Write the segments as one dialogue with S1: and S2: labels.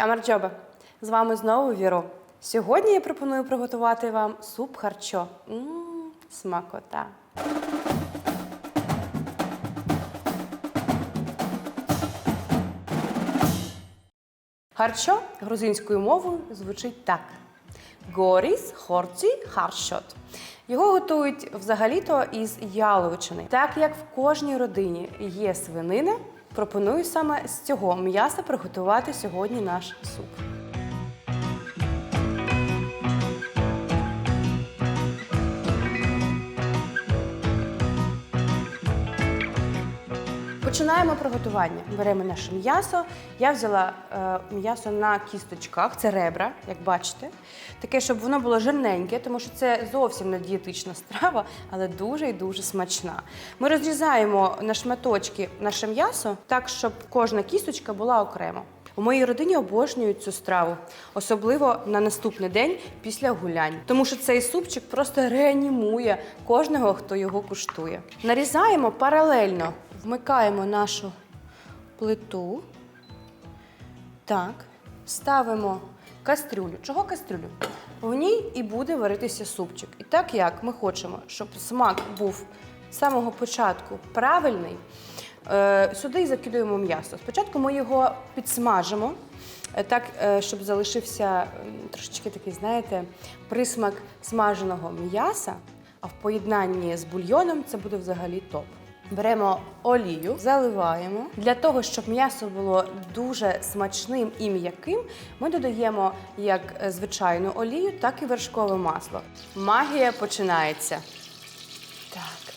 S1: Камарджоба, з вами знову Віро. Сьогодні я пропоную приготувати вам суп харчо. Мм, смакота. Харчо грузинською мовою звучить так: Горіс хорці харшот. Його готують взагалі-то із яловичини. Так як в кожній родині є свинина, пропоную саме з цього м'яса приготувати сьогодні наш суп. Починаємо приготування. Беремо наше м'ясо. Я взяла е, м'ясо на кісточках, це ребра, як бачите. Таке, щоб воно було жирненьке, тому що це зовсім не дієтична страва, але дуже і дуже смачна. Ми розрізаємо на шматочки наше м'ясо так, щоб кожна кісточка була окремо. У моїй родині обожнюють цю страву, особливо на наступний день після гулянь, тому що цей супчик просто реанімує кожного, хто його куштує. Нарізаємо паралельно, вмикаємо нашу плиту. Так, ставимо кастрюлю. Чого кастрюлю? В ній і буде варитися супчик. І так як ми хочемо, щоб смак був з самого початку правильний, е, сюди закидуємо м'ясо. Спочатку ми його підсмажимо, е, так, е, щоб залишився трошечки такий, знаєте, присмак смаженого м'яса, а в поєднанні з бульйоном це буде взагалі топ. Беремо олію, заливаємо. Для того, щоб м'ясо було дуже смачним і м'яким, ми додаємо як звичайну олію, так і вершкове масло. Магія починається. Так,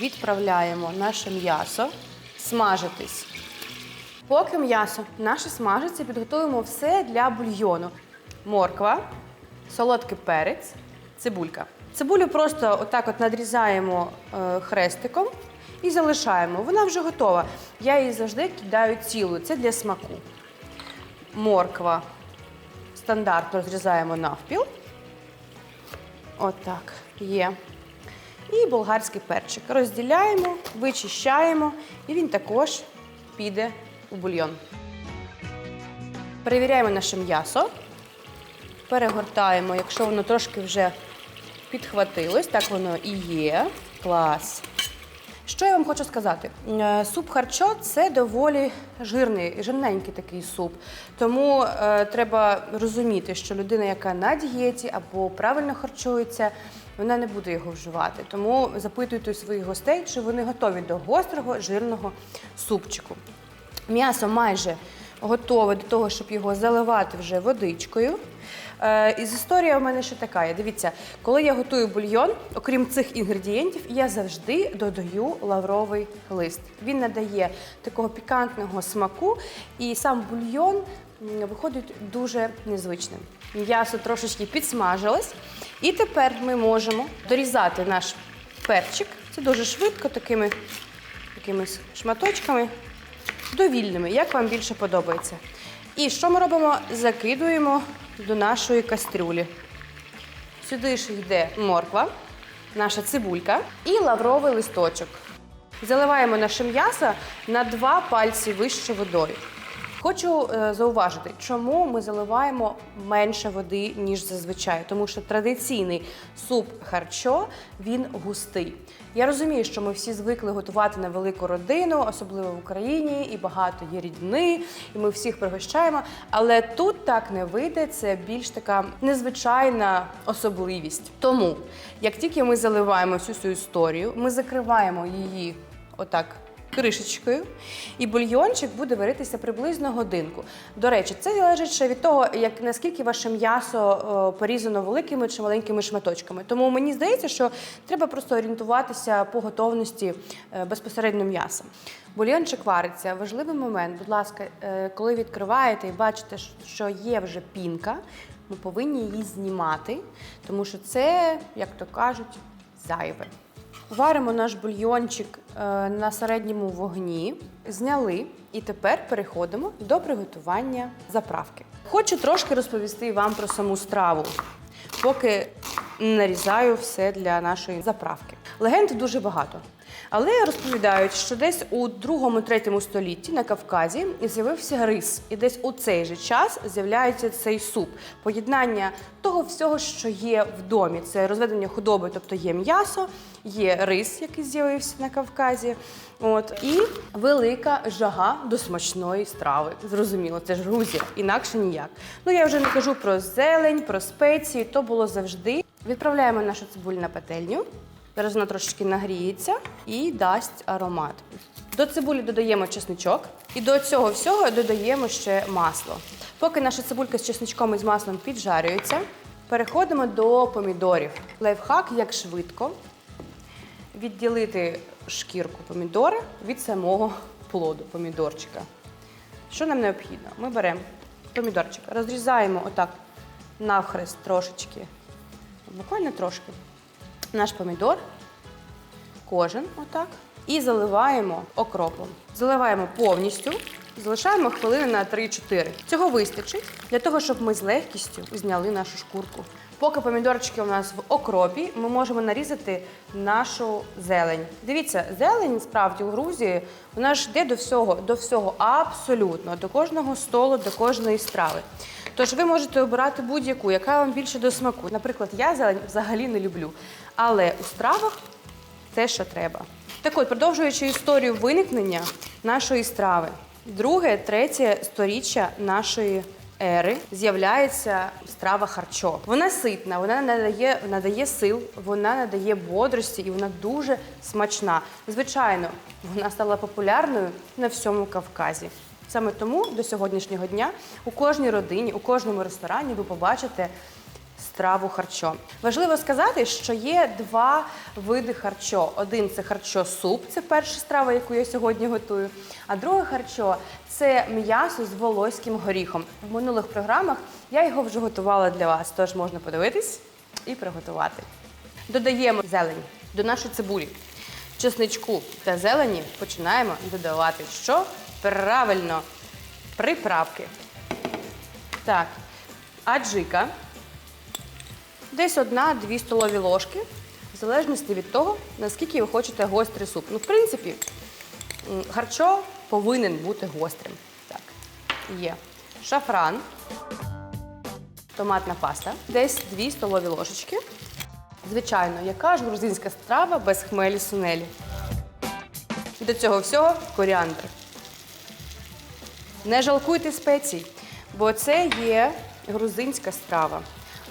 S1: відправляємо наше м'ясо смажитись. Поки м'ясо наше смажиться, підготуємо все для бульйону: морква, солодкий перець, цибулька. Цибулю просто отак от надрізаємо е, хрестиком і залишаємо. Вона вже готова. Я її завжди кидаю цілу. Це для смаку. Морква стандартно розрізаємо навпіл. Отак, є. І болгарський перчик. Розділяємо, вичищаємо, і він також піде у бульйон. Перевіряємо наше м'ясо. Перегортаємо, якщо воно трошки вже підхватилось, так воно і є. Клас. Що я вам хочу сказати? Е, Суп харчо це доволі жирний, жирненький такий суп. Тому е, треба розуміти, що людина, яка на дієті або правильно харчується, вона не буде його вживати. Тому запитуйте своїх гостей, чи вони готові до гострого жирного супчику. М'ясо майже готове до того, щоб його заливати вже водичкою. Е, Із історія у мене ще така. є. Дивіться, коли я готую бульйон, окрім цих інгредієнтів, я завжди додаю лавровий лист. Він надає такого пікантного смаку, і сам бульйон виходить дуже незвичним. М'ясо трошечки підсмажилось, і тепер ми можемо дорізати наш перчик. Це дуже швидко, такими, такими шматочками довільними, як вам більше подобається. І що ми робимо? Закидуємо до нашої кастрюлі. Сюди ж йде морква, наша цибулька і лавровий листочок. Заливаємо наше м'ясо на два пальці вище водою. Хочу е, зауважити, чому ми заливаємо менше води, ніж зазвичай, тому що традиційний суп харчо він густий. Я розумію, що ми всі звикли готувати на велику родину, особливо в Україні, і багато є рідни, і ми всіх пригощаємо. Але тут так не вийде. Це більш така незвичайна особливість. Тому, як тільки ми заливаємо всю цю історію, ми закриваємо її отак кришечкою, і бульйончик буде варитися приблизно годинку. До речі, це залежить ще від того, як наскільки ваше м'ясо порізано великими чи маленькими шматочками. Тому мені здається, що треба просто орієнтуватися по готовності е, безпосередньо м'яса. Бульйончик вариться. Важливий момент, будь ласка, е, коли відкриваєте і бачите, що є вже пінка, ми повинні її знімати, тому що це, як то кажуть, зайве. Варимо наш бульйончик е, на середньому вогні, зняли і тепер переходимо до приготування заправки. Хочу трошки розповісти вам про саму страву, поки нарізаю все для нашої заправки. Легенд дуже багато. Але розповідають, що десь у 2-3 столітті на Кавказі з'явився рис, і десь у цей же час з'являється цей суп. Поєднання того всього, що є в домі. Це розведення худоби, тобто є м'ясо, є рис, який з'явився на Кавказі. От і велика жага до смачної страви. Зрозуміло, це ж Грузія, інакше ніяк. Ну я вже не кажу про зелень, про спеції, то було завжди. Відправляємо нашу цибулю на пательню. Зараз вона трошечки нагріється і дасть аромат. До цибулі додаємо чесничок і до цього всього додаємо ще масло. Поки наша цибулька з чесничком і з маслом піджарюється, переходимо до помідорів. Лайфхак, як швидко відділити шкірку помідора від самого плоду помідорчика. Що нам необхідно? Ми беремо помідорчик, розрізаємо отак навхрест трошечки, буквально трошки, наш помідор, кожен отак, і заливаємо окропом. Заливаємо повністю, залишаємо хвилини на 3-4. Цього вистачить для того, щоб ми з легкістю зняли нашу шкурку. Поки помідорчики у нас в окропі, ми можемо нарізати нашу зелень. Дивіться, зелень справді у Грузії вона ж йде до всього, до всього абсолютно, до кожного столу, до кожної страви. Тож ви можете обирати будь-яку, яка вам більше до смаку. Наприклад, я зелень взагалі не люблю, але у стравах те, що треба. Так от, продовжуючи історію виникнення нашої страви, друге, третє сторіччя нашої ери з'являється страва харчо. Вона ситна, вона надає, надає сил, вона надає бодрості і вона дуже смачна. Звичайно, вона стала популярною на всьому Кавказі. Саме тому до сьогоднішнього дня у кожній родині, у кожному ресторані ви побачите страву харчо. Важливо сказати, що є два види харчо. Один це харчо суп, це перша страва, яку я сьогодні готую. А друге харчо це м'ясо з волоським горіхом. В минулих програмах я його вже готувала для вас, тож можна подивитись і приготувати. Додаємо зелень до нашої цибулі. Чесничку та зелені починаємо додавати що? Правильно, приправки. Так, аджика. Десь одна-дві столові ложки, в залежності від того, наскільки ви хочете гострий суп. Ну, в принципі, харчо повинен бути гострим. Так, є шафран, томатна паста, десь 2 столові ложечки. Звичайно, яка ж грузинська страва без хмелі сунелі? І до цього всього коріандр. Не жалкуйте спецій, бо це є грузинська страва.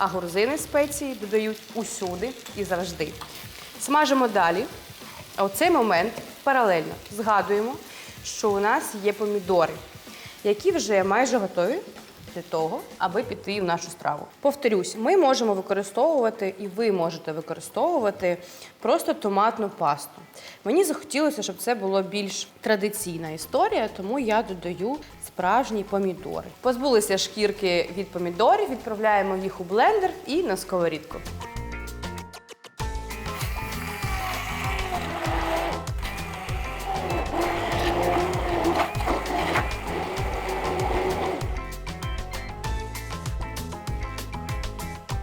S1: А грузини спеції додають усюди і завжди. Смажимо далі. А у цей момент паралельно згадуємо, що у нас є помідори, які вже майже готові для того, аби піти в нашу страву. Повторюсь, ми можемо використовувати, і ви можете використовувати просто томатну пасту. Мені захотілося, щоб це було більш традиційна історія, тому я додаю справжні помідори. Позбулися шкірки від помідорів, відправляємо їх у блендер і на сковорідку.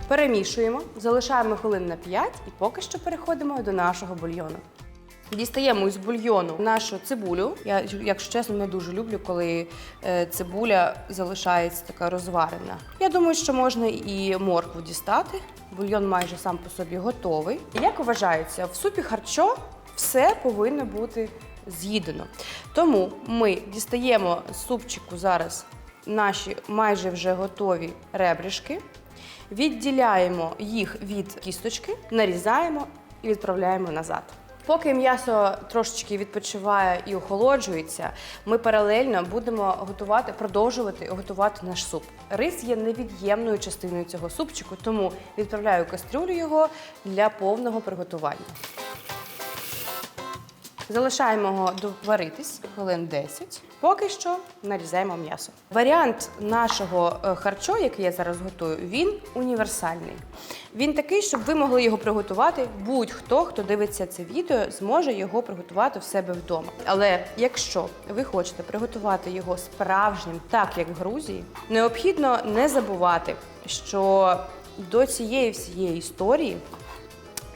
S1: Перемішуємо, залишаємо хвилин на 5 і поки що переходимо до нашого бульйону. Дістаємо із бульйону нашу цибулю. Я, якщо чесно, не дуже люблю, коли е, цибуля залишається така розварена. Я думаю, що можна і моркву дістати. Бульйон майже сам по собі готовий. Як вважається, в супі харчо все повинно бути з'їдено. Тому ми дістаємо з супчику зараз наші майже вже готові ребришки. Відділяємо їх від кісточки, нарізаємо і відправляємо назад. Поки м'ясо трошечки відпочиває і охолоджується, ми паралельно будемо готувати, продовжувати готувати наш суп. Рис є невід'ємною частиною цього супчику, тому відправляю кастрюлю його для повного приготування. Залишаємо його доваритись хвилин 10. Поки що нарізаємо м'ясо. Варіант нашого е, харчо, який я зараз готую, він універсальний. Він такий, щоб ви могли його приготувати. Будь-хто, хто дивиться це відео, зможе його приготувати в себе вдома. Але якщо ви хочете приготувати його справжнім, так як в Грузії, необхідно не забувати, що до цієї всієї історії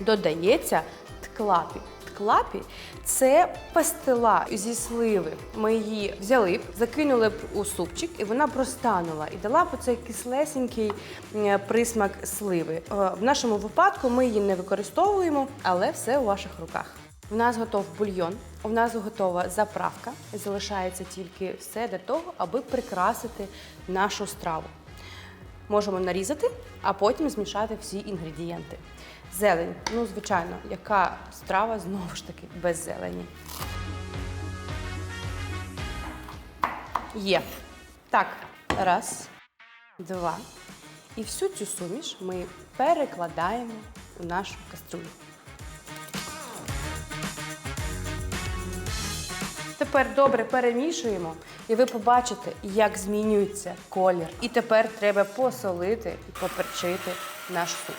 S1: додається тклапі. Баклапі це пастила зі сливи. Ми її взяли, б, закинули б у супчик, і вона простанула і дала б оцей кислесенький е, присмак сливи. Е, В нашому випадку ми її не використовуємо, але все у ваших руках. У нас готов бульйон, у нас готова заправка. Залишається тільки все для того, аби прикрасити нашу страву. Можемо нарізати, а потім змішати всі інгредієнти. Зелень, ну звичайно, яка страва знову ж таки без зелені. Є. Так, раз, два. І всю цю суміш ми перекладаємо у нашу каструлю. Тепер добре перемішуємо, і ви побачите, як змінюється колір. І тепер треба посолити і поперчити наш суп.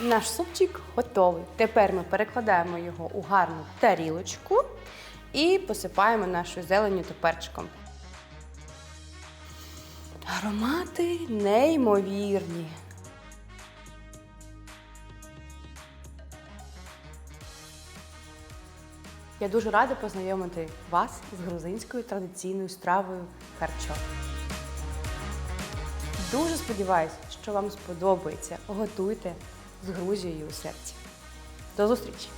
S1: Наш супчик готовий. Тепер ми перекладаємо його у гарну тарілочку і посипаємо нашою зеленню та перчиком. Аромати неймовірні. Я дуже рада познайомити вас з грузинською традиційною стравою харчо. Дуже сподіваюся, що вам сподобається. Готуйте з Грузією у серці. До зустрічі!